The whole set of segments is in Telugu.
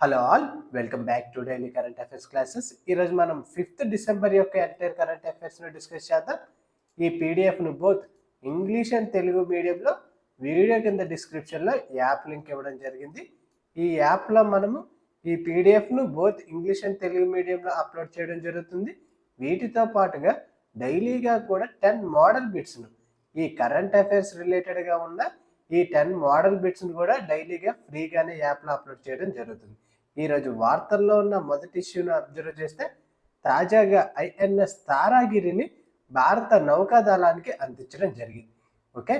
Hello all welcome back to daily current affairs classes. ఈరోజు మనం ఫిఫ్త్ డిసెంబర్ యొక్క ఎంటైర్ కరెంట్ అఫైర్స్ను డిస్కస్ చేద్దాం. ఈ పీడిఎఫ్ను బోత్ ఇంగ్లీష్ అండ్ తెలుగు మీడియంలో వీడియో కింద డిస్క్రిప్షన్లో యాప్ లింక్ ఇవ్వడం జరిగింది. ఈ యాప్లో మనము ఈ పీడిఎఫ్ను బోత్ ఇంగ్లీష్ అండ్ తెలుగు మీడియంలో అప్లోడ్ చేయడం జరుగుతుంది. వీటితో పాటుగా డైలీగా కూడా టెన్ మోడల్ బిట్స్ను ఈ కరెంట్ అఫైర్స్ రిలేటెడ్గా ఉన్న ఈ టెన్ మోడల్ బిట్స్ను కూడా డైలీగా ఫ్రీగానే యాప్లో అప్లోడ్ చేయడం జరుగుతుంది. ఈరోజు వార్తల్లో ఉన్న మొదటి ఇష్యూను అబ్జర్వ్ చేస్తే తాజాగా ఐఎన్ఎస్ తారాగిరిని భారత నౌకాదళానికి అందించడం జరిగింది. ఓకే?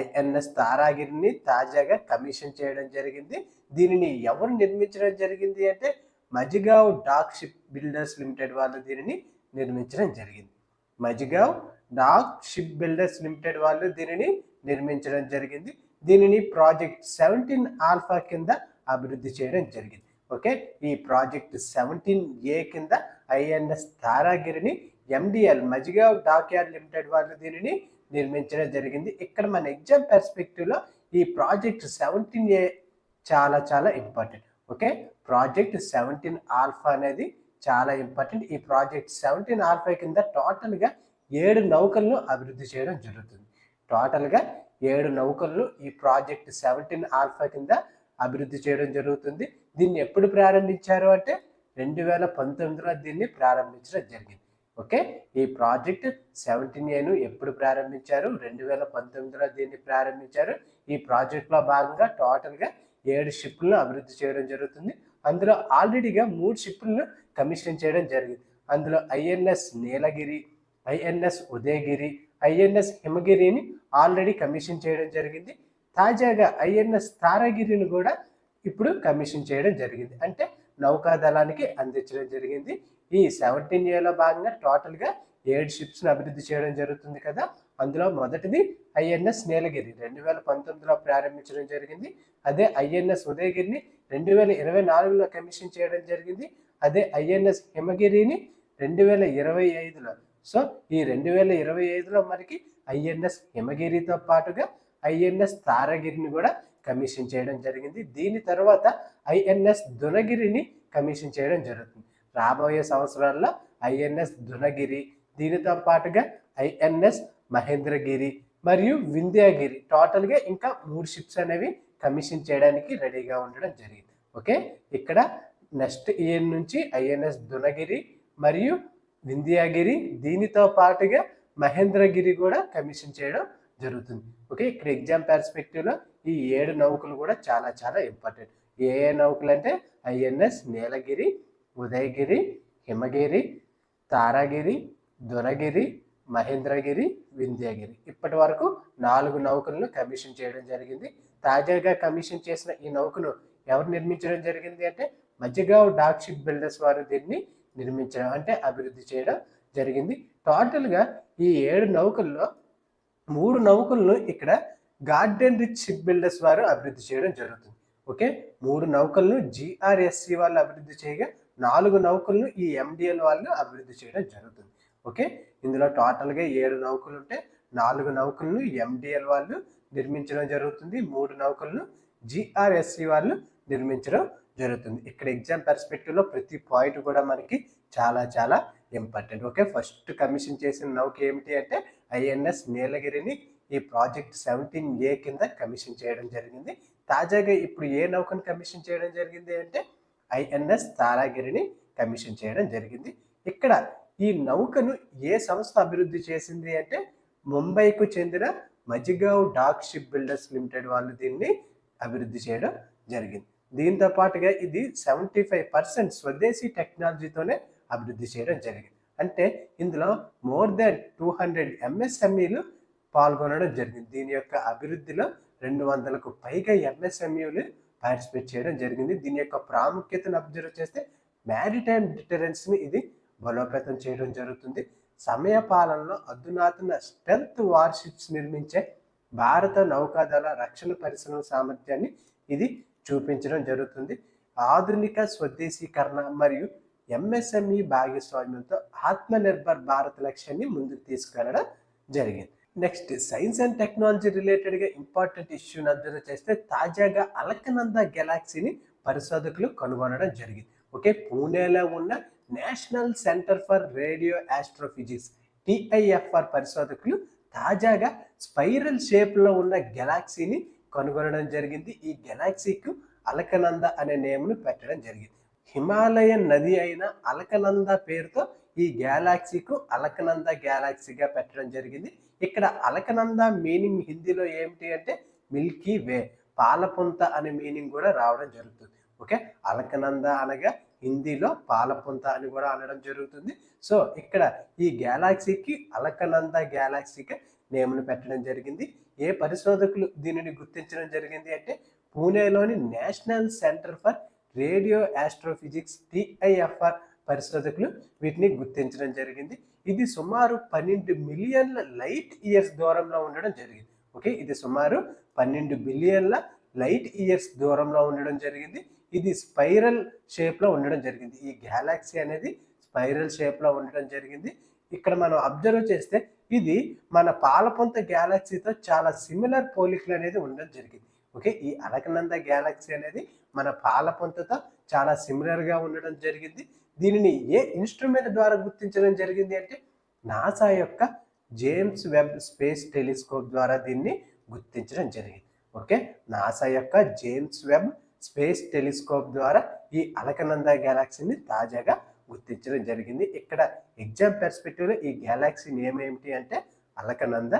ఐఎన్ఎస్ తారాగిరిని తాజాగా కమిషన్ చేయడం జరిగింది. దీనిని ఎవరు నిర్మించడం జరిగింది అంటే Mazagon dock ship builders limited వాళ్ళు దీనిని నిర్మించడం జరిగింది. Mazagon dock ship builders limited వాళ్ళు దీనిని నిర్మించడం జరిగింది. దీనిని ప్రాజెక్ట్ సెవెంటీన్ ఆల్ఫా కింద అభివృద్ధి చేయడం జరిగింది. ఓకే? ఈ ప్రాజెక్ట్ సెవెంటీన్ ఏ కింద ఐఎన్ఎస్ తారాగిరిని ఎండిఎల్ మజిగావ్ డాక్యార్డ్ లిమిటెడ్ వాళ్ళు దీనిని నిర్మించడం జరిగింది. ఇక్కడ మన ఎగ్జామ్ పెర్స్పెక్టివ్లో ఈ ప్రాజెక్ట్ సెవెంటీన్ ఏ చాలా చాలా important. Okay? Project seventeen alpha అనేది చాలా ఇంపార్టెంట్. ఈ ప్రాజెక్ట్ సెవెంటీన్ ఆల్ఫా కింద టోటల్గా ఏడు నౌకలను అభివృద్ధి చేయడం జరుగుతుంది. టోటల్గా ఏడు నౌకలను ఈ ప్రాజెక్ట్ సెవెంటీన్ ఆల్ఫా కింద అభివృద్ధి చేయడం జరుగుతుంది. దీన్ని ఎప్పుడు ప్రారంభించారు అంటే రెండు వేల పంతొమ్మిదిలో దీన్ని ప్రారంభించడం జరిగింది. ఓకే? ఈ ప్రాజెక్ట్ సెవెంటీన్ ఏను ఎప్పుడు ప్రారంభించారు? రెండు వేల పంతొమ్మిదిలో దీన్ని ప్రారంభించారు. ఈ ప్రాజెక్ట్లో భాగంగా టోటల్గా ఏడు షిప్లను అభివృద్ధి చేయడం జరుగుతుంది. అందులో ఆల్రెడీగా మూడు షిప్లను కమిషన్ చేయడం జరిగింది. అందులో INS Nilgiri INS Udaygiri INS హిమగిరిని already commission చేయడం జరిగింది. తాజాగా ఐఎన్ఎస్ తారాగిరిని కూడా ఇప్పుడు కమిషన్ చేయడం జరిగింది. అంటే నౌకాదళానికి అందించడం జరిగింది. ఈ సెవెంటీన్ ఏలో భాగంగా టోటల్గా ఏడు షిప్స్ను అభివృద్ధి చేయడం జరుగుతుంది కదా. అందులో మొదటిది ఐఎన్ఎస్ నీలగిరి రెండు వేల పంతొమ్మిదిలో ప్రారంభించడం జరిగింది. అదే ఐఎన్ఎస్ ఉదయగిరిని రెండు వేల ఇరవై నాలుగులో కమిషన్ చేయడం జరిగింది. అదే ఐఎన్ఎస్ హిమగిరిని రెండు వేల ఇరవై ఐదులో. సో ఈ రెండు వేల ఇరవై ఐదులో మనకి ఐఎన్ఎస్ హిమగిరితో పాటుగా ఐఎన్ఎస్ తారగిరిని కూడా కమిషన్ చేయడం జరిగింది. దీని తర్వాత ఐఎన్ఎస్ దునగిరిని కమిషన్ చేయడం జరుగుతుంది. రాబోయే సంవత్సరాల్లో ఐఎన్ఎస్ దునగిరి దీనితో పాటుగా ఐఎన్ఎస్ మహేంద్రగిరి మరియు వింధ్యాగిరి టోటల్గా ఇంకా మూడు షిప్స్ అనేవి కమిషన్ చేయడానికి రెడీగా ఉండడం జరిగింది. ఓకే? ఇక్కడ నెక్స్ట్ ఇయర్ నుంచి ఐఎన్ఎస్ దునగిరి మరియు వింధ్యాగిరి దీనితో పాటుగా మహేంద్రగిరి కూడా కమిషన్ చేయడం జరుగుతుంది. ఓకే? ఇక్కడ ఎగ్జామ్ పర్స్పెక్టివ్లో ఈ ఏడు నౌకలు కూడా చాలా చాలా ఇంపార్టెంట్ ఏ ఏ నౌకలు అంటే ఐఎన్ఎస్ నీలగిరి ఉదయగిరి హిమగిరి తారాగిరి దునగిరి మహేంద్రగిరి వింధ్యగిరి. ఇప్పటి వరకు నాలుగు నౌకలను కమిషన్ చేయడం జరిగింది. తాజాగా కమిషన్ చేసిన ఈ నౌకను ఎవరు నిర్మించడం జరిగింది అంటే మధ్యగావ్ డాక్ షిప్ బిల్డర్స్ వారు దీన్ని నిర్మించడం అంటే అభివృద్ధి చేయడం జరిగింది. టోటల్గా ఈ ఏడు నౌకల్లో మూడు నౌకలను ఇక్కడ గార్డెన్ రిచ్ షిప్ బిల్డర్స్ వారు అభివృద్ధి చేయడం జరుగుతుంది. ఓకే? మూడు నౌకలను జిఆర్ఎస్సి వాళ్ళు అభివృద్ధి చేయగా నాలుగు నౌకలను ఈ ఎండిఎల్ వాళ్ళు అభివృద్ధి చేయడం జరుగుతుంది. ఓకే? ఇందులో టోటల్గా ఏడు నౌకలు ఉంటే నాలుగు నౌకలను ఎండిఎల్ వాళ్ళు నిర్మించడం జరుగుతుంది. మూడు నౌకలను జిఆర్ఎస్సి వాళ్ళు నిర్మించడం జరుగుతుంది. ఇక్కడ ఎగ్జామ్ పర్స్పెక్టివ్లో ప్రతి పాయింట్ కూడా మనకి చాలా చాలా ఇంపార్టెంట్. ఓకే? ఫస్ట్ కమిషన్ చేసిన నౌక ఏమిటి అంటే ఐఎన్ఎస్ నీలగిరిని ఈ ప్రాజెక్ట్ సెవెంటీన్ ఏ కింద కమిషన్ చేయడం జరిగింది. తాజాగా ఇప్పుడు ఏ నౌకను కమిషన్ చేయడం జరిగింది అంటే ఐఎన్ఎస్ తారాగిరిని కమిషన్ చేయడం జరిగింది. ఇక్కడ ఈ నౌకను ఏ సంస్థ అభివృద్ధి చేసింది అంటే ముంబైకు చెందిన Mazagon dock ship builders limited వాళ్ళు దీన్ని అభివృద్ధి చేయడం జరిగింది. దీంతో పాటుగా ఇది సెవెంటీ ఫైవ్ పర్సెంట్ స్వదేశీ టెక్నాలజీతోనే అభివృద్ధి చేయడం జరిగింది. అంటే ఇందులో మోర్ దాన్ టూ హండ్రెడ్ ఎంఎస్ఎంఈలు పాల్గొనడం జరిగింది. దీని యొక్క అభివృద్ధిలో రెండు వందలకు పైగా ఎంఎస్ఎంఈలు పార్టిసిపేట్ చేయడం జరిగింది. దీని యొక్క ప్రాముఖ్యతను అబ్జర్వ్ చేస్తే మ్యారిటైమ్ డిటరెన్స్ని ఇది బలోపేతం చేయడం జరుగుతుంది. సమయ పాలనలో అధునాతన స్టెల్త్ వార్షిప్స్ నిర్మించే భారత నౌకాదళ రక్షణ పరిశ్రమ సామర్థ్యాన్ని ఇది చూపించడం జరుగుతుంది. ఆధునిక స్వదేశీకరణ మరియు ఎంఎస్ఎంఈ భాగస్వామ్యంతో ఆత్మనిర్భర్ భారత్ లక్ష్యాన్ని ముందుకు తీసుకెళ్ళడం జరిగింది. నెక్స్ట్ సైన్స్ అండ్ టెక్నాలజీ రిలేటెడ్గా ఇంపార్టెంట్ ఇష్యూని అబ్జర్వ్ చేస్తే తాజాగా అలకనంద గెలాక్సీని పరిశోధకులు కనుగొనడం జరిగింది. ఓకే పూణేలో ఉన్న national centre for radio astrophysics TIFR పరిశోధకులు తాజాగా స్పైరల్ షేప్లో ఉన్న గెలాక్సీని కనుగొనడం జరిగింది. ఈ గెలాక్సీకు అలకనంద అనే నేమ్ను పెట్టడం జరిగింది. హిమాలయన్ నది అయిన అలకనంద పేరుతో ఈ గ్యాలాక్సీకు అలకనంద గ్యాలాక్సీగా పెట్టడం జరిగింది. ఇక్కడ అలకనంద మీనింగ్ హిందీలో ఏమిటి అంటే మిల్కీ వే పాలపుంత అనే మీనింగ్ కూడా రావడం జరుగుతుంది. ఓకే అలకనంద అనగా హిందీలో పాలపుంత అని కూడా అనడం జరుగుతుంది. సో ఇక్కడ ఈ గ్యాలాక్సీకి అలకనంద గ్యాలాక్సీగా నేమ్ను పెట్టడం జరిగింది. ఏ పరిశోధకులు దీనిని గుర్తించడం జరిగింది అంటే పూణేలోని national centre for radio astrophysics TIFR పరిశోధకులు వీటిని గుర్తించడం జరిగింది. ఇది సుమారు పన్నెండు మిలియన్ల లైట్ ఇయర్స్ దూరంలో ఉండడం జరిగింది. ఓకే ఇది సుమారు పన్నెండు బిలియన్ల లైట్ ఇయర్స్ దూరంలో ఉండడం జరిగింది. ఇది స్పైరల్ షేప్లో ఉండడం జరిగింది. ఈ గ్యాలాక్సీ అనేది స్పైరల్ షేప్లో ఉండడం జరిగింది. ఇక్కడ మనం అబ్జర్వ్ చేస్తే ఇది మన పాలపొంత గ్యాలక్సీతో చాలా సిమిలర్ పోలికలు అనేది ఉండడం జరిగింది. ఓకే ఈ అలకనంద గ్యాలక్సీ అనేది మన పాలపొంతతో చాలా సిమిలర్గా ఉండడం జరిగింది. దీనిని ఏ ఇన్స్ట్రుమెంట్ ద్వారా గుర్తించడం జరిగింది అంటే నాసా యొక్క జేమ్స్ వెబ్ స్పేస్ టెలిస్కోప్ ద్వారా దీన్ని గుర్తించడం జరిగింది. ఓకే? నాసా యొక్క జేమ్స్ వెబ్ స్పేస్ టెలిస్కోప్ ద్వారా ఈ అలకనంద గ్యాలాక్సీని తాజాగా గుర్తించడం జరిగింది. ఇక్కడ ఎగ్జామ్ పెర్స్పెక్టివ్లో ఈ గ్యాలాక్సీ నేమ్ ఏమిటి అంటే అలకనంద.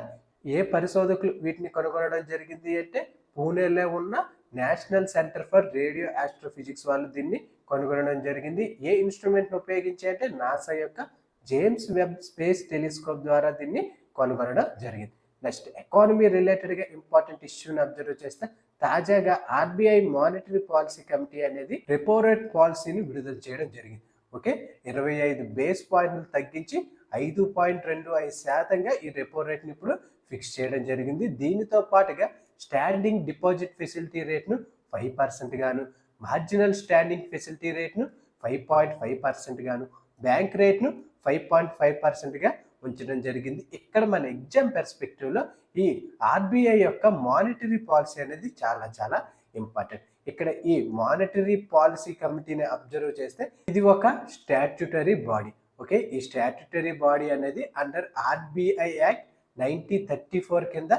ఏ పరిశోధకులు వీటిని కనుగొనడం జరిగింది అంటే పూణేలో ఉన్న national centre for radio astrophysics వాళ్ళు దీన్ని కనుగొనడం జరిగింది. ఏ ఇన్స్ట్రుమెంట్ను ఉపయోగించి అంటే నాసా యొక్క జేమ్స్ వెబ్ స్పేస్ టెలిస్కోప్ ద్వారా దీన్ని కనుగొనడం జరిగింది. నెక్స్ట్ ఎకానమీ రిలేటెడ్గా ఇంపార్టెంట్ ఇష్యూని అబ్జర్వ్ చేస్తే తాజాగా ఆర్బీఐ మానిటరీ పాలసీ కమిటీ అనేది రెపో రేట్ పాలసీని విడుదల చేయడం జరిగింది. ఓకే? ఇరవై ఐదు బేస్ పాయింట్లు తగ్గించి ఐదు పాయింట్ రెండు ఐదు శాతంగా ఈ రెపో రేట్ని ఇప్పుడు ఫిక్స్ చేయడం జరిగింది. దీనితో పాటుగా స్టాండింగ్ డిపాజిట్ ఫెసిలిటీ రేట్ను ఫైవ్ పర్సెంట్ గాను మార్జినల్ స్టాండింగ్ ఫెసిలిటీ రేట్ను ఫైవ్ పాయింట్ ఫైవ్ పర్సెంట్ గాను బ్యాంక్ రేట్ను ఫైవ్ పాయింట్ ఫైవ్ పర్సెంట్గా ఉంచడం జరిగింది. ఇక్కడ మన ఎగ్జామ్ పెర్స్పెక్టివ్లో ఈ ఆర్బీఐ యొక్క మానిటరీ పాలసీ అనేది చాలా చాలా ఇంపార్టెంట్ ఇక్కడ ఈ మానిటరీ పాలసీ కమిటీని అబ్జర్వ్ చేస్తే ఇది ఒక స్టాట్యుటరీ బాడీ ఓకే ఈ స్టాట్యుటరీ బాడీ అనేది under RBI act nineteen thirty four కింద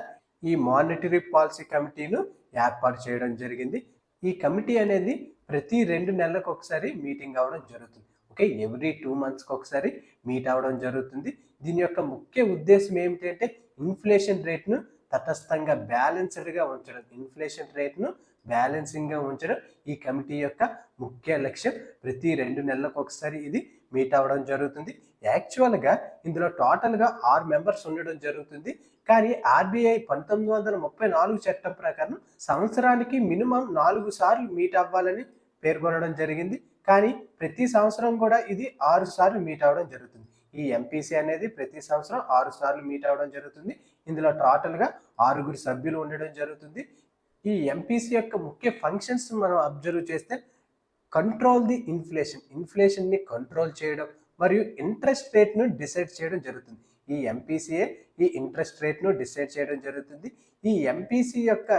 ఈ మానిటరీ పాలసీ కమిటీను ఏర్పాటు చేయడం జరిగింది. ఈ కమిటీ అనేది ప్రతి రెండు నెలలకు ఒకసారి మీటింగ్ అవ్వడం జరుగుతుంది. ఓకే ఎవ్రీ టూ మంత్స్కి ఒకసారి మీట్ అవ్వడం జరుగుతుంది. దీని యొక్క ముఖ్య ఉద్దేశం ఏమిటి అంటే ఇన్ఫ్లేషన్ రేట్ను తటస్థంగా బ్యాలెన్స్డ్గా ఉంచడం. ఇన్ఫ్లేషన్ రేట్ను బ్యాలెన్సింగ్గా ఉంచడం ఈ కమిటీ యొక్క ముఖ్య లక్ష్యం. ప్రతి రెండు నెలలకు ఒకసారి ఇది మీట్ అవ్వడం జరుగుతుంది. యాక్చువల్గా ఇందులో టోటల్గా ఆరు మెంబర్స్ ఉండడం జరుగుతుంది. కానీ ఆర్బీఐ పంతొమ్మిది వందల ముప్పై నాలుగు చట్టం ప్రకారం సంవత్సరానికి మినిమం నాలుగు సార్లు మీట్ అవ్వాలని పేర్కొనడం జరిగింది. కానీ ప్రతి సంవత్సరం కూడా ఇది ఆరు సార్లు మీట్ అవ్వడం జరుగుతుంది. ఈ ఎంపీసీ అనేది ప్రతి సంవత్సరం ఆరు సార్లు మీట్ అవ్వడం జరుగుతుంది. ఇందులో టోటల్గా ఆరుగురు సభ్యులు ఉండడం జరుగుతుంది. ఈ ఎంపీసీ యొక్క ముఖ్య ఫంక్షన్స్ మనం అబ్జర్వ్ చేస్తే కంట్రోల్ ది ఇన్ఫ్లేషన్ ఇన్ఫ్లేషన్ని కంట్రోల్ చేయడం మరియు ఇంట్రెస్ట్ రేట్ను డిసైడ్ చేయడం జరుగుతుంది. ఈ ఎంపీసీఏ ఈ ఇంట్రెస్ట్ రేట్ను డిసైడ్ చేయడం జరుగుతుంది. ఈ ఎంపీసీ యొక్క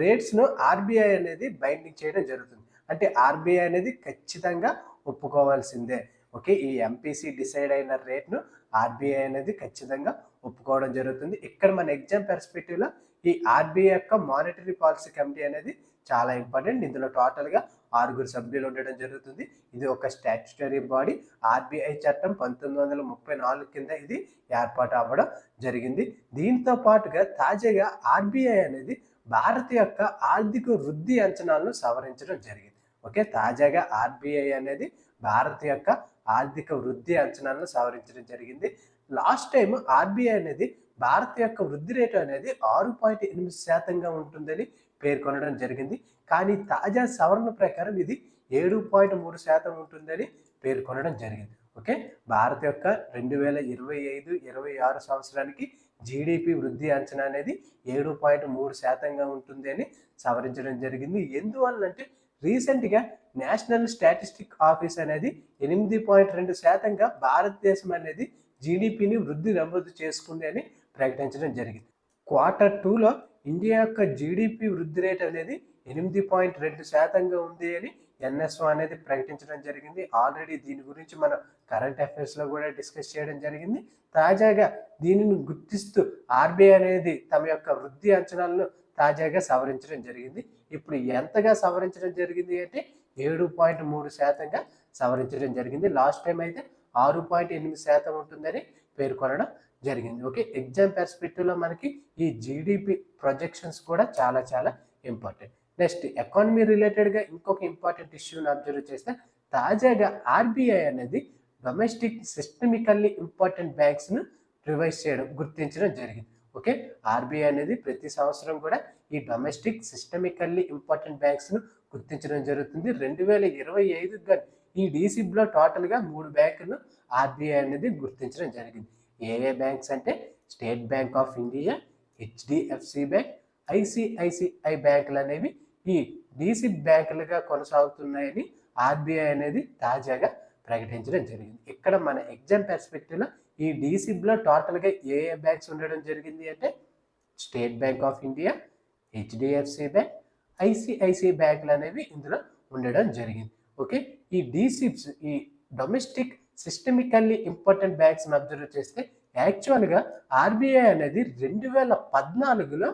రేట్స్ను ఆర్బీఐ అనేది బైండింగ్ చేయడం జరుగుతుంది. అంటే ఆర్బీఐ అనేది ఖచ్చితంగా ఒప్పుకోవాల్సిందే. ఓకే ఈ ఎంపీసీ డిసైడ్ అయిన రేట్ను ఆర్బీఐ అనేది ఖచ్చితంగా ఒప్పుకోవడం జరుగుతుంది. ఇక్కడ మన ఎగ్జామ్ పెర్స్పెక్టివ్లో ఈ ఆర్బీఐ యొక్క మానిటరీ పాలసీ కమిటీ అనేది చాలా ఇంపార్టెంట్ ఇందులో టోటల్గా ఆరుగురు సభ్యులు ఉండడం జరుగుతుంది. ఇది ఒక స్టాట్యుటరీ బాడీ. ఆర్బీఐ చట్టం పంతొమ్మిది వందల ముప్పై నాలుగు కింద ఇది ఏర్పాటు అవ్వడం జరిగింది. దీంతో పాటుగా తాజాగా ఆర్బీఐ అనేది భారత్ యొక్క ఆర్థిక వృద్ధి అంచనాలను సవరించడం జరిగింది. ఓకే తాజాగా ఆర్బీఐ అనేది భారత్ యొక్క ఆర్థిక వృద్ధి అంచనాలను సవరించడం జరిగింది. లాస్ట్ టైం ఆర్బీఐ అనేది భారత్ యొక్క వృద్ధి రేటు అనేది ఆరు పాయింట్ ఎనిమిది శాతంగా ఉంటుందని పేర్కొనడం జరిగింది. కానీ తాజా సవరణ ప్రకారం ఇది ఏడు పాయింట్ మూడు శాతం ఉంటుందని పేర్కొనడం జరిగింది. ఓకే? భారత్ యొక్క రెండు వేల ఇరవై ఐదు ఇరవై ఆరు సంవత్సరానికి జీడిపి వృద్ధి అంచనా అనేది ఏడు పాయింట్ మూడు శాతంగా ఉంటుంది అని సవరించడం జరిగింది. ఎందువల్లంటే రీసెంట్గా నేషనల్ స్టాటిస్టిక్ ఆఫీస్ అనేది ఎనిమిది పాయింట్ రెండు శాతంగా భారతదేశం అనేది జీడిపిని వృద్ధి నమోదు చేసుకుంది అని ప్రకటించడం జరిగింది. క్వార్టర్ టూలో ఇండియా యొక్క జీడిపి వృద్ధి రేట్ అనేది ఎనిమిది పాయింట్ రెండు శాతంగా ఉంది అని ఎన్ఎస్ఓ అనేది ప్రకటించడం జరిగింది. ఆల్రెడీ దీని గురించి మనం కరెంట్ అఫైర్స్లో కూడా డిస్కస్ చేయడం జరిగింది. తాజాగా దీనిని గుర్తిస్తూ ఆర్బీఐ అనేది తమ యొక్క వృద్ధి అంచనాలను తాజాగా సవరించడం జరిగింది. ఇప్పుడు ఎంతగా సవరించడం జరిగింది అంటే ఏడు పాయింట్ మూడు శాతంగా సవరించడం జరిగింది. లాస్ట్ టైం అయితే ఆరు పాయింట్ ఎనిమిది శాతం ఉంటుందని పేర్కొనడం జరిగింది. ఓకే ఎగ్జామ్ పెర్స్పెక్టివ్లో మనకి ఈ జీడిపి ప్రొజెక్షన్స్ కూడా చాలా చాలా ఇంపార్టెంట్ నెక్స్ట్ ఎకానమీ రిలేటెడ్గా ఇంకొక ఇంపార్టెంట్ ఇష్యూని అబ్జర్వ్ చేస్తే తాజాగా ఆర్బీఐ అనేది డొమెస్టిక్ సిస్టమికల్లీ ఇంపార్టెంట్ బ్యాంక్స్ను రివైజ్ చేయడం గుర్తించడం జరిగింది. ఓకే ఆర్బీఐ అనేది ప్రతి సంవత్సరం కూడా ఈ డొమెస్టిక్ సిస్టమికల్లీ ఇంపార్టెంట్ బ్యాంక్స్ను గుర్తించడం జరుగుతుంది. రెండు వేల ఇరవై ఐదు ఈ డీసీబ్లో టోటల్గా మూడు బ్యాంకులను ఆర్బీఐ అనేది గుర్తించడం జరిగింది. ఏ ఏ బ్యాంక్స్ అంటే State Bank of India HDFC bank ICICI బ్యాంకులు అనేవి ఈ డీసీ బ్యాంకులుగా కొనసాగుతున్నాయని ఆర్బీఐ అనేది తాజాగా ప్రకటించడం జరిగింది. ఇక్కడ మన ఎగ్జామ్ పెర్స్పెక్టివ్లో ఈ డీసీబ్లో టోటల్గా ఏ ఏ బ్యాంక్స్ ఉండడం జరిగింది అంటే State Bank of India HDFC bank ICICI బ్యాంకులు అనేవి ఇందులో ఉండడం జరిగింది. ఓకే? ఈ డీసిప్స్ ఈ డొమెస్టిక్ సిస్టమికల్లీ ఇంపార్టెంట్ బ్యాంక్స్ని అబ్జర్వ్ చేస్తే యాక్చువల్గా ఆర్బీఐ అనేది రెండు వేల పద్నాలుగులో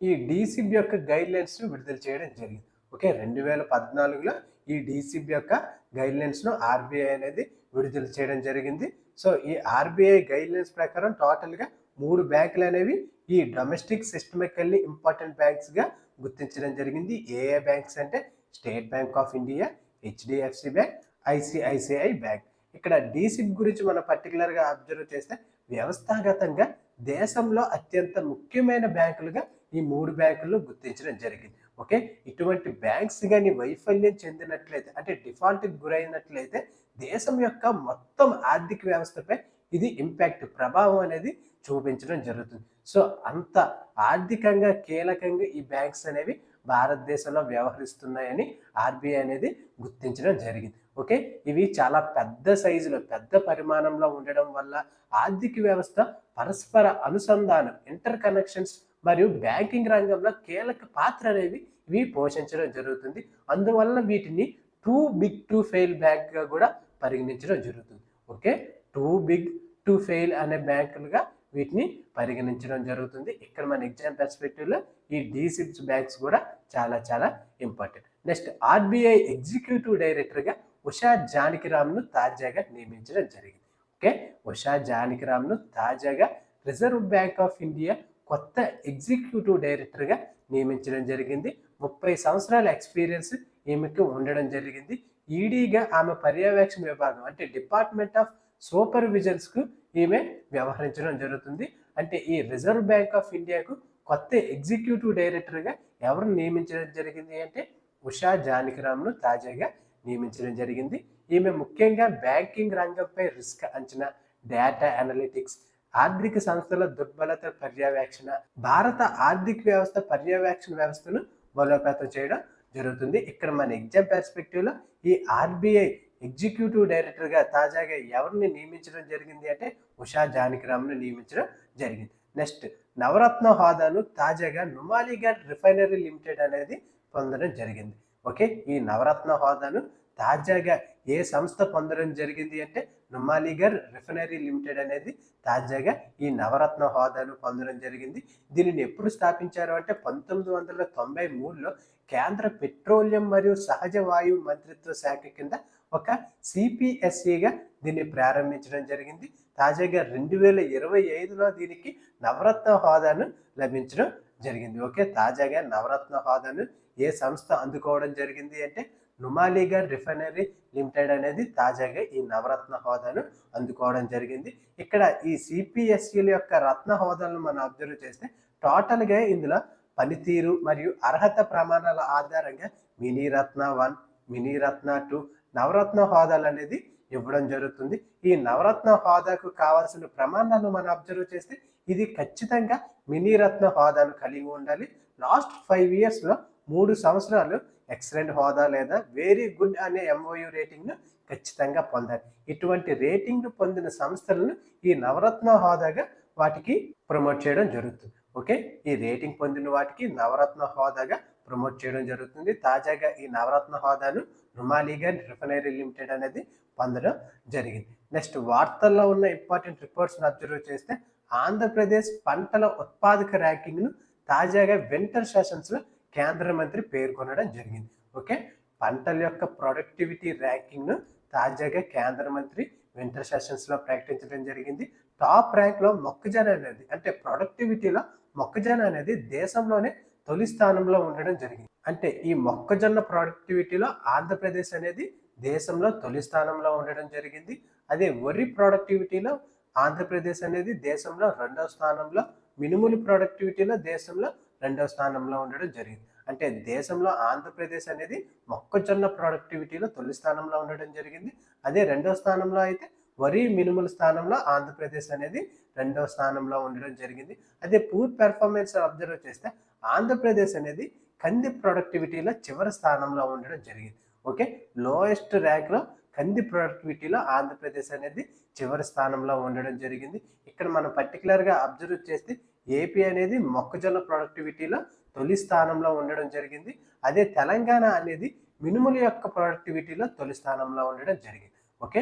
ఈ డీసీబీ యొక్క గైడ్ లైన్స్ను విడుదల చేయడం జరిగింది. ఓకే రెండు వేల పద్నాలుగులో ఈ డీసీబీ యొక్క గైడ్ లైన్స్ను ఆర్బీఐ అనేది విడుదల చేయడం జరిగింది. సో ఈ ఆర్బీఐ గైడ్ లైన్స్ ప్రకారం టోటల్గా మూడు బ్యాంకులు అనేవి ఈ డొమెస్టిక్ సిస్టమికల్లీ ఇంపార్టెంట్ బ్యాంక్స్గా గుర్తించడం జరిగింది. ఏ ఏ బ్యాంక్స్ అంటే State Bank of India HDFC bank ICICI bank ఇక్కడ డీసీబీ గురించి మనం పర్టికులర్గా అబ్జర్వ్ చేస్తే వ్యవస్థాగతంగా దేశంలో అత్యంత ముఖ్యమైన బ్యాంకులుగా ఈ మూడు బ్యాంకులు గుర్తించడం జరిగింది. ఓకే? ఇటువంటి బ్యాంక్స్ కానీ వైఫల్యం చెందినట్లయితే అంటే డిఫాల్ట్కి గురైనట్లయితే దేశం యొక్క మొత్తం ఆర్థిక వ్యవస్థపై ఇది ఇంపాక్ట్ ప్రభావం అనేది చూపించడం జరుగుతుంది. సో అంత ఆర్థికంగా కీలకంగా ఈ బ్యాంక్స్ అనేవి భారతదేశంలో వ్యవహరిస్తున్నాయని ఆర్బీఐ అనేది గుర్తించడం జరిగింది. ఓకే? ఇవి చాలా పెద్ద సైజులో పెద్ద పరిమాణంలో ఉండడం వల్ల ఆర్థిక వ్యవస్థ పరస్పర అనుసంధానం ఇంటర్ కనెక్షన్స్ మరియు బ్యాంకింగ్ రంగంలో కీలక పాత్ర అనేవి ఇవి పోషించడం జరుగుతుంది. అందువల్ల వీటిని టూ బిగ్ టు ఫెయిల్ బ్యాంక్గా కూడా పరిగణించడం జరుగుతుంది. Okay? Too big to fail అనే బ్యాంకులుగా వీటిని పరిగణించడం జరుగుతుంది. ఇక్కడ మన ఎగ్జామ్ పెర్స్పెక్టివ్లో ఈ డీసిప్స్ బ్యాంక్స్ కూడా చాలా చాలా ఇంపార్టెంట్. నెక్స్ట్ ఆర్బీఐ ఎగ్జిక్యూటివ్ డైరెక్టర్గా ఉషా జానకిరామ్ను తాజాగా నియమించడం జరిగింది. ఓకే? ఉషా జానకిరామ్ను తాజాగా రిజర్వ్ బ్యాంక్ ఆఫ్ ఇండియా కొత్త ఎగ్జిక్యూటివ్ డైరెక్టర్గా నియమించడం జరిగింది. ముప్పై సంవత్సరాల ఎక్స్పీరియన్స్ ఈమెకి ఉండడం జరిగింది. ఈడీగా ఆమె పర్యవేక్షణ విభాగం అంటే డిపార్ట్మెంట్ ఆఫ్ సూపర్విజన్స్కు ఈమె వ్యవహరించడం జరుగుతుంది. అంటే ఈ రిజర్వ్ బ్యాంక్ ఆఫ్ ఇండియాకు కొత్త ఎగ్జిక్యూటివ్ డైరెక్టర్గా ఎవరు నియమించడం జరిగింది అంటే ఉషా జానకిరామ్ను తాజాగా నియమించడం జరిగింది. ఈమె ముఖ్యంగా బ్యాంకింగ్ రంగంపై రిస్క్ అంచనా డేటా అనలిటిక్స్ ఆర్థిక సంస్థల దుర్బలత పర్యవేక్షణ భారత ఆర్థిక వ్యవస్థ పర్యవేక్షణ వ్యవస్థను బలోపేతం చేయడం జరుగుతుంది. ఇక్కడ మన ఎగ్జామ్ పెర్స్పెక్టివ్లో ఈ ఆర్బీఐ ఎగ్జిక్యూటివ్ డైరెక్టర్గా తాజాగా ఎవరిని నియమించడం జరిగింది అంటే ఉషా జానకిరామ్ను నియమించడం జరిగింది. నెక్స్ట్ నవరత్న హోదాను తాజాగా నుమాలిగఢ్ రిఫైనరీ లిమిటెడ్ అనేది పొందడం జరిగింది. ఓకే ఈ నవరత్న హోదాను తాజాగా ఏ సంస్థ పొందడం జరిగింది అంటే నుమ్మాలిగర్ రిఫైనరీ లిమిటెడ్ అనేది తాజాగా ఈ నవరత్న హోదాను పొందడం జరిగింది. దీనిని ఎప్పుడు స్థాపించారు అంటే పంతొమ్మిది వందల తొంభై మూడులో కేంద్ర పెట్రోలియం మరియు సహజ వాయువు మంత్రిత్వ శాఖ కింద ఒక సిపిఎస్సిగా దీన్ని ప్రారంభించడం జరిగింది. తాజాగా రెండు వేల ఇరవై ఐదులో దీనికి నవరత్న హోదాను లభించడం జరిగింది. ఓకే తాజాగా నవరత్న హోదాను ఏ సంస్థ అందుకోవడం జరిగింది అంటే నుమాలిగర్ రిఫైనరీ లిమిటెడ్ అనేది తాజాగా ఈ నవరత్న హోదాను అందుకోవడం జరిగింది. ఇక్కడ ఈ సిపిఎస్సిల యొక్క రత్న హోదాలను మనం అబ్జర్వ్ చేస్తే టోటల్గా ఇందులో పనితీరు మరియు అర్హత ప్రమాణాల ఆధారంగా mini ratna one mini ratna two Navratna హోదాలు అనేది ఇవ్వడం జరుగుతుంది. ఈ నవరత్న హోదాకు కావాల్సిన ప్రమాణాలను మనం అబ్జర్వ్ చేస్తే ఇది ఖచ్చితంగా మినీ రత్న హోదాను కలిగి ఉండాలి. లాస్ట్ ఫైవ్ ఇయర్స్లో మూడు సంవత్సరాలు ఎక్సలెంట్ హోదా లేదా వెరీ గుడ్ అనే ఎంఓయు రేటింగ్ను ఖచ్చితంగా పొందాలి. ఇటువంటి రేటింగ్ను పొందిన సంస్థలను ఈ నవరత్న హోదాగా వాటికి ప్రమోట్ చేయడం జరుగుతుంది. ఓకే? ఈ రేటింగ్ పొందిన వాటికి నవరత్న హోదాగా ప్రమోట్ చేయడం జరుగుతుంది. తాజాగా ఈ నవరత్న హోదాను రుమాలీగా రిఫైనరీ లిమిటెడ్ అనేది పొందడం జరిగింది. నెక్స్ట్ వార్తల్లో ఉన్న ఇంపార్టెంట్ రిపోర్ట్స్ని అబ్జర్వ్ చేస్తే ఆంధ్రప్రదేశ్ పంటల ఉత్పాదక ర్యాంకింగ్ను తాజాగా వింటర్ సెషన్స్లో కేంద్ర మంత్రి పేర్కొనడం జరిగింది. ఓకే? పంటల యొక్క ప్రొడక్టివిటీ ర్యాంకింగ్ను తాజాగా కేంద్ర మంత్రి వింటర్ సెషన్స్లో ప్రకటించడం జరిగింది. టాప్ ర్యాంక్లో మొక్కజొన్న అనేది అంటే ప్రొడక్టివిటీలో మొక్కజొన్న అనేది దేశంలోనే తొలి స్థానంలో ఉండడం జరిగింది. అంటే ఈ మొక్కజొన్న ప్రొడక్టివిటీలో ఆంధ్రప్రదేశ్ అనేది దేశంలో తొలి స్థానంలో ఉండడం జరిగింది. అదే వరి ప్రొడక్టివిటీలో ఆంధ్రప్రదేశ్ అనేది దేశంలో రెండవ స్థానంలో మినుములు ప్రొడక్టివిటీలో దేశంలో రెండవ స్థానంలో ఉండడం జరిగింది. అంటే దేశంలో ఆంధ్రప్రదేశ్ అనేది మొక్కజొన్న ప్రొడక్టివిటీలో తొలి స్థానంలో ఉండడం జరిగింది. అదే రెండవ స్థానంలో అయితే వరి మినుముల స్థానంలో ఆంధ్రప్రదేశ్ అనేది రెండవ స్థానంలో ఉండడం జరిగింది. అదే పూర్ పెర్ఫార్మెన్స్ అబ్జర్వ్ చేస్తే ఆంధ్రప్రదేశ్ అనేది కంది ప్రొడక్టివిటీలో చివరి స్థానంలో ఉండడం జరిగింది. ఓకే? లోయెస్ట్ ర్యాంక్లో కంది ప్రొడక్టివిటీలో ఆంధ్రప్రదేశ్ అనేది చివరి స్థానంలో ఉండడం జరిగింది. ఇక్కడ మనం పర్టికులర్గా అబ్జర్వ్ చేస్తే ఏపీ అనేది మొక్కజొన్న ప్రొడక్టివిటీలో తొలి స్థానంలో ఉండడం జరిగింది. అదే తెలంగాణ అనేది మినుముల యొక్క ప్రొడక్టివిటీలో తొలి స్థానంలో ఉండడం జరిగింది. ఓకే?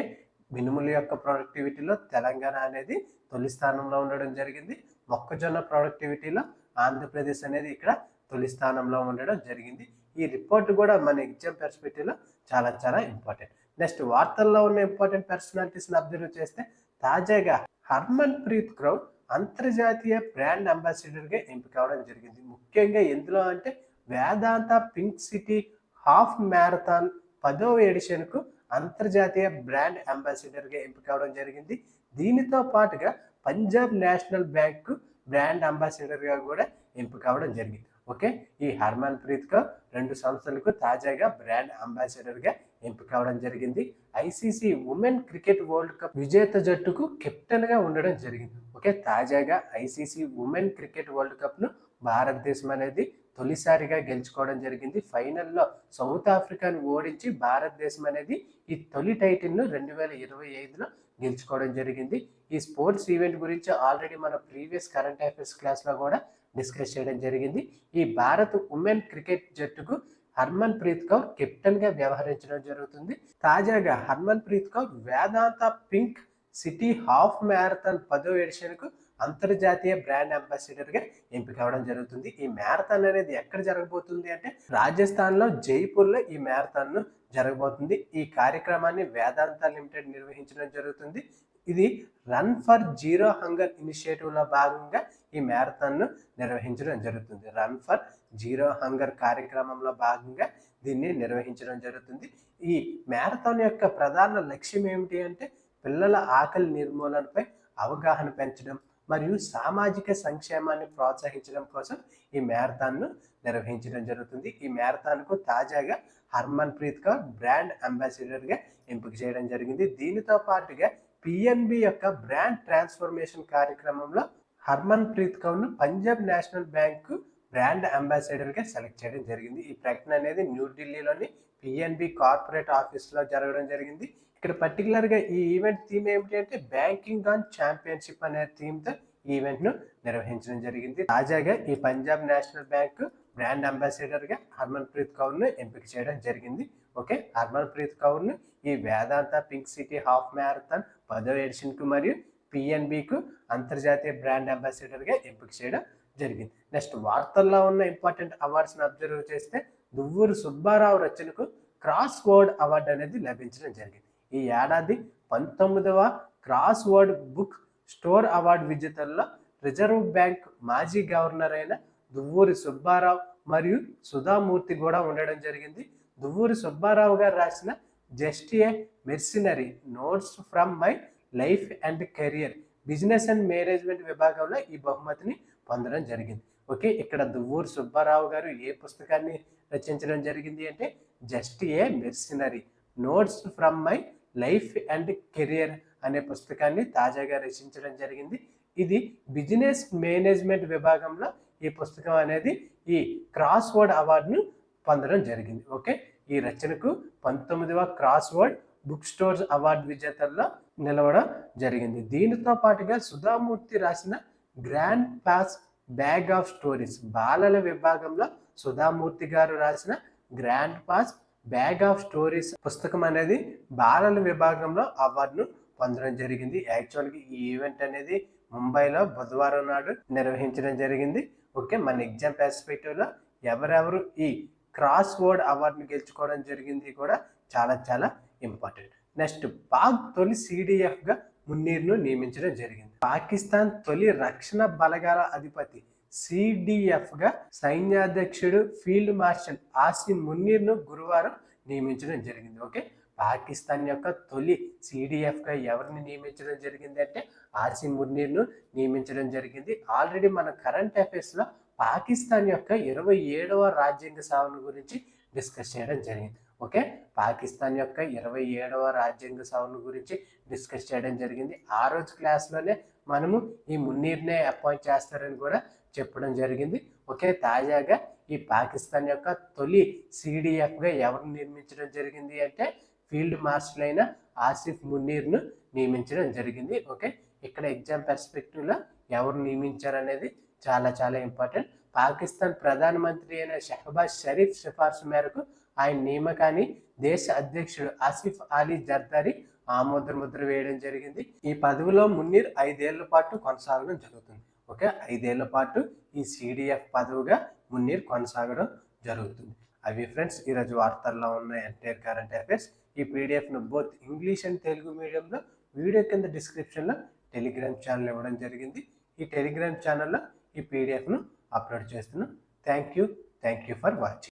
మినుముల యొక్క ప్రొడక్టివిటీలో తెలంగాణ అనేది తొలి స్థానంలో ఉండడం జరిగింది. మొక్కజొన్న ప్రొడక్టివిటీలో ఆంధ్రప్రదేశ్ అనేది ఇక్కడ తొలి స్థానంలో ఉండడం జరిగింది. ఈ రిపోర్ట్ కూడా మన ఎగ్జామ్ పెర్స్పెక్టివ్లో చాలా చాలా ఇంపార్టెంట్ నెక్స్ట్ వార్తల్లో ఉన్న ఇంపార్టెంట్ పర్సనాలిటీస్ని అబ్జర్వ్ చేస్తే తాజాగా హర్మన్ ప్రీత్ క్రౌడ్ అంతర్జాతీయ బ్రాండ్ అంబాసిడర్గా ఎంపిక అవడం జరిగింది. ముఖ్యంగా ఎందులో అంటే Vedanta pink city half marathon పదవ ఎడిషన్కు అంతర్జాతీయ బ్రాండ్ అంబాసిడర్గా ఎంపిక అవడం జరిగింది. దీనితో పాటుగా పంజాబ్ నేషనల్ బ్యాంకు బ్రాండ్ అంబాసిడర్గా కూడా ఎంపిక అవడం జరిగింది. ఓకే? ఈ హర్మన్ ప్రీత్ కౌర్ రెండు సంస్థలకు తాజాగా బ్రాండ్ అంబాసిడర్గా ఎంపిక అవడం జరిగింది. ICC Women Cricket World Cup విజేత జట్టుకు కెప్టెన్గా ఉండడం జరిగింది. ఓకే తాజాగా ఐసీసీ ఉమెన్ క్రికెట్ వరల్డ్ కప్ను భారతదేశం అనేది తొలిసారిగా గెలుచుకోవడం జరిగింది. ఫైనల్లో సౌత్ ఆఫ్రికాను ఓడించి భారతదేశం అనేది ఈ తొలి టైటిల్ను రెండు వేల ఇరవై ఐదులో గెలుచుకోవడం జరిగింది. ఈ స్పోర్ట్స్ ఈవెంట్ గురించి ఆల్రెడీ మన ప్రీవియస్ కరెంట్ అఫైర్స్ క్లాస్లో కూడా డిస్కస్ చేయడం జరిగింది. ఈ భారత్ ఉమెన్ క్రికెట్ జట్టుకు హర్మన్ ప్రీత్ కౌర్ కెప్టెన్గా వ్యవహరించడం జరుగుతుంది. తాజాగా Harmanpreet Kaur Vedanta pink city half marathon పదో ఎడిషన్కు అంతర్జాతీయ బ్రాండ్ అంబాసిడర్గా ఎంపిక అవడం జరుగుతుంది. ఈ మ్యారథాన్ అనేది ఎక్కడ జరగబోతుంది అంటే రాజస్థాన్లో జైపూర్లో ఈ మ్యారథాన్ను జరగబోతుంది. ఈ కార్యక్రమాన్ని వేదాంత లిమిటెడ్ నిర్వహించడం జరుగుతుంది. ఇది రన్ ఫర్ జీరో హంగర్ ఇనిషియేటివ్లో భాగంగా ఈ మ్యారథాన్ను నిర్వహించడం జరుగుతుంది. రన్ ఫర్ జీరో హంగర్ కార్యక్రమంలో భాగంగా దీన్ని నిర్వహించడం జరుగుతుంది. ఈ మ్యారథాన్ యొక్క ప్రధాన లక్ష్యం ఏమిటి అంటే పిల్లల ఆకలి నిర్మూలనపై అవగాహన పెంచడం మరియు సామాజిక సంక్షేమాన్ని ప్రోత్సహించడం కోసం ఈ మ్యారథాన్ను నిర్వహించడం జరుగుతుంది. ఈ మ్యారథాన్కు తాజాగా హర్మన్ ప్రీత్ కౌర్ బ్రాండ్ అంబాసిడర్గా ఎంపిక చేయడం జరిగింది. దీనితో పాటుగా పిఎన్బి యొక్క బ్రాండ్ ట్రాన్స్ఫర్మేషన్ కార్యక్రమంలో హర్మన్ ప్రీత్ కౌర్ను పంజాబ్ నేషనల్ బ్యాంకు బ్రాండ్ అంబాసిడర్గా సెలెక్ట్ చేయడం జరిగింది. ఈ ప్రకటన అనేది న్యూఢిల్లీలోని పిఎన్బి కార్పొరేట్ ఆఫీస్లో జరగడం జరిగింది. ఇక్కడ పర్టికులర్గా ఈ ఈవెంట్ థీమ్ ఏమిటి అంటే బ్యాంకింగ్ ఆన్ ఛాంపియన్షిప్ అనే థీమ్తో ఈవెంట్ను నిర్వహించడం జరిగింది. తాజాగా ఈ పంజాబ్ నేషనల్ బ్యాంక్ బ్రాండ్ అంబాసిడర్గా హర్మన్ ప్రీత్ కౌర్ను ఎంపిక చేయడం జరిగింది. ఓకే? హర్మన్ ప్రీత్ కౌర్ను ఈ Vedanta pink city half marathon పదో ఎడిషన్కు మరియు పిఎన్బికు అంతర్జాతీయ బ్రాండ్ అంబాసిడర్గా ఎంపిక చేయడం జరిగింది. నెక్స్ట్ వార్తల్లో ఉన్న ఇంపార్టెంట్ అవార్డ్స్ని అబ్జర్వ్ చేస్తే దువ్వూరు సుబ్బారావు రచనకు క్రాస్ వర్డ్ అవార్డు అనేది లభించడం జరిగింది. ఈ ఏడాది పంతొమ్మిదవ cross word book store award విజేతల్లో రిజర్వ్ బ్యాంక్ మాజీ గవర్నర్ అయిన దువ్వూరి సుబ్బారావు మరియు సుధామూర్తి కూడా ఉండడం జరిగింది. దువ్వూరి సుబ్బారావు గారు రాసిన just a mercenary notes from my life and career business and management విభాగంలో ఈ బహుమతిని పొందడం జరిగింది. ఓకే ఇక్కడ దువ్వూరు సుబ్బారావు గారు ఏ పుస్తకాన్ని రచించడం జరిగింది అంటే just a mercenary notes from my life and career అనే పుస్తకాన్ని తాజాగా రచించడం జరిగింది. ఇది బిజినెస్ మేనేజ్మెంట్ విభాగంలో ఈ పుస్తకం అనేది ఈ క్రాస్ వర్డ్ అవార్డును పొందడం జరిగింది. ఓకే? ఈ రచనకు పంతొమ్మిదవ cross word book stores award విజేతల్లో నిలవడం జరిగింది. దీనితో పాటుగా సుధామూర్తి రాసిన grand pass bag of stories బాలల విభాగంలో సుధామూర్తి గారు రాసిన grand pass bag of stories పుస్తకం అనేది బాలల విభాగంలో అవార్డును పొందడం జరిగింది. యాక్చువల్గా ఈ ఈవెంట్ అనేది ముంబైలో బుధవారం నాడు నిర్వహించడం జరిగింది. ఓకే మన ఎగ్జామ్లో ఎవరెవరు ఈ క్రాస్ వర్డ్ అవార్డును గెలుచుకోవడం జరిగింది కూడా చాలా చాలా ఇంపార్టెంట్. నెక్స్ట్ పాక్ తొలి సిడిఎఫ్గా మున్నీర్ను నియమించడం జరిగింది. పాకిస్తాన్ తొలి రక్షణ బలగాల అధిపతి సిడిఎఫ్గా సైన్యాధ్యక్షుడు ఫీల్డ్ మార్షల్ ఆసిన్ మున్నీర్ను గురువారం నియమించడం జరిగింది. ఓకే? పాకిస్తాన్ యొక్క తొలి సిడిఎఫ్గా ఎవరిని నియమించడం జరిగింది అంటే ఆసిమ్ మున్నీర్ను నియమించడం జరిగింది. ఆల్రెడీ మన కరెంట్ అఫైర్స్లో పాకిస్తాన్ యొక్క ఇరవై ఏడవ రాజ్యాంగ సవరణ గురించి డిస్కస్ చేయడం జరిగింది. ఓకే? పాకిస్తాన్ యొక్క ఇరవై ఏడవ రాజ్యాంగ సవరణ గురించి డిస్కస్ చేయడం జరిగింది. ఆ రోజు క్లాస్లోనే మనము ఈ మున్నీర్నే అపాయింట్ చేస్తారని కూడా చెప్పడం జరిగింది. ఓకే తాజాగా ఈ పాకిస్తాన్ యొక్క తొలి సిడిఎఫ్గా ఎవరు నిర్మించడం జరిగింది అంటే ఫీల్డ్ మార్షల్ అయిన ఆసిఫ్ మున్నీర్ను నియమించడం జరిగింది. ఓకే ఇక్కడ ఎగ్జామ్ పెర్స్పెక్టివ్లో ఎవరు నియమించారనేది చాలా చాలా ఇంపార్టెంట్. పాకిస్తాన్ ప్రధానమంత్రి అయిన షహబాజ్ షరీఫ్ సిఫార్సు మేరకు ఆయన నియమకాన్ని దేశ అధ్యక్షుడు ఆసిఫ్ అలీ జర్దారి ఆమోదముద్ర వేయడం జరిగింది. ఈ పదవిలో మున్నీర్ ఐదేళ్ళ పాటు కొనసాగడం జరుగుతుంది. ఓకే? ఐదేళ్ళ పాటు ఈ సిడిఎఫ్ పదవిగా మున్నీర్ కొనసాగడం జరుగుతుంది. అవి ఫ్రెండ్స్ ఈరోజు వార్తల్లో ఉన్న ఎంటైర్ కరెంట్ అఫైర్స్ ఈ పీడిఎఫ్ను బోత్ ఇంగ్లీష్ అండ్ తెలుగు మీడియంలో వీడియో కింద డిస్క్రిప్షన్లో టెలిగ్రామ్ ఛానల్ ఇవ్వడం జరిగింది. ఈ టెలిగ్రామ్ ఛానల్లో ఈ పీడిఎఫ్ను అప్లోడ్ చేస్తున్నాను thank you. Thank you for watching.